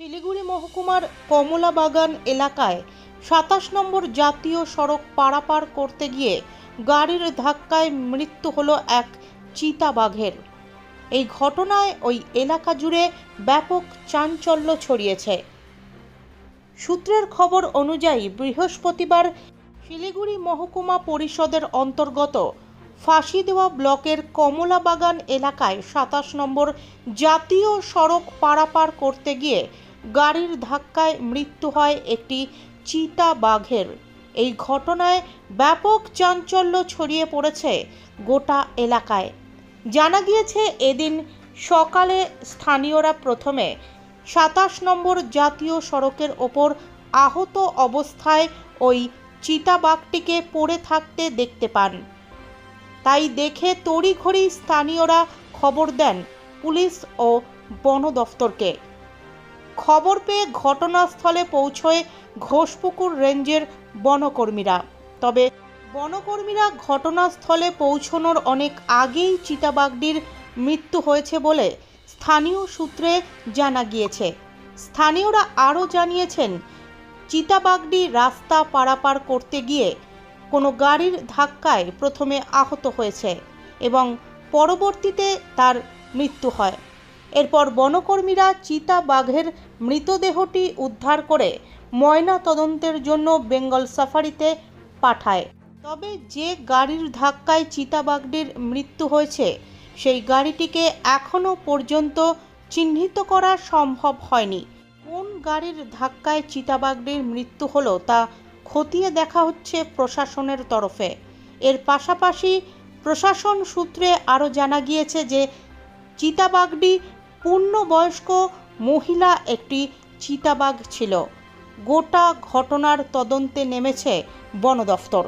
শিলিগুড়ি মহকুমার কমলাবাগান এলাকায় সাতাশ নম্বর জাতীয় সড়ক পারাপার করতে গিয়ে গাড়ির ধাক্কায় মৃত্যু হলো এক চিতাবাঘের। এই ঘটনায় ওই এলাকা জুড়ে ব্যাপক চাঞ্চল্য ছড়িয়েছে। সূত্রের খবর অনুযায়ী বৃহস্পতিবার শিলিগুড়ি মহকুমা পরিষদের অন্তর্গত ফাঁসি দেওয়া ব্লকের কমলাবাগান এলাকায় সাতাশ নম্বর জাতীয় সড়ক পারাপার করতে গিয়ে গাড়ির ধাক্কায় মৃত্যু হয় একটি চিতা বাঘের এই ঘটনায় ব্যাপক চাঞ্চল্য ছড়িয়ে পড়েছে গোটা এলাকায়। জানা গিয়েছে, এদিন সকালে স্থানীয়রা প্রথমে সাতাশ নম্বর জাতীয় সড়কের ওপর আহত অবস্থায় ওই চিতাবাঘটিকে পড়ে থাকতে দেখতে পান। তাই দেখে তড়িঘড়ি স্থানীয়রা খবর দেন পুলিশ ও বন দফতরকে। খবর পেয়ে ঘটনাস্থলে পৌঁছয় ঘোষপুকুর রেঞ্জের বনকর্মীরা। তবে বনকর্মীরা ঘটনাস্থলে পৌঁছনোর অনেক আগেই চিতাবাঘটির মৃত্যু হয়েছে বলে স্থানীয় সূত্রে জানা গিয়েছে। স্থানীয়রা আরও জানিয়েছেন চিতাবাঘটি রাস্তা পারাপার করতে গিয়ে কোনো গাড়ির ধাক্কায় প্রথমে আহত হয়েছে এবং পরবর্তীতে তার মৃত্যু হয়। এরপর বনকর্মীরা চিতা বাঘের মৃতদেহটি উদ্ধার করে ময়না তদন্তের জন্য বেঙ্গল সাফারিতে পাঠায়। তবে যে গাড়ির ধাক্কায় চিতাবাঘটির মৃত্যু হয়েছে, সেই গাড়িটিকে এখনও পর্যন্ত চিহ্নিত করা সম্ভব হয়নি। কোন গাড়ির ধাক্কায় চিতাবাঘটির মৃত্যু হলো তা খতিয়ে দেখা হচ্ছে প্রশাসনের তরফে। এর পাশাপাশি প্রশাসন সূত্রে আরও জানা গিয়েছে যে চিতাবাঘটি পূর্ণবয়স্ক মহিলা একটি চিতাবাঘ ছিল। গোটা ঘটনার তদন্তে নেমেছে বন দফতর।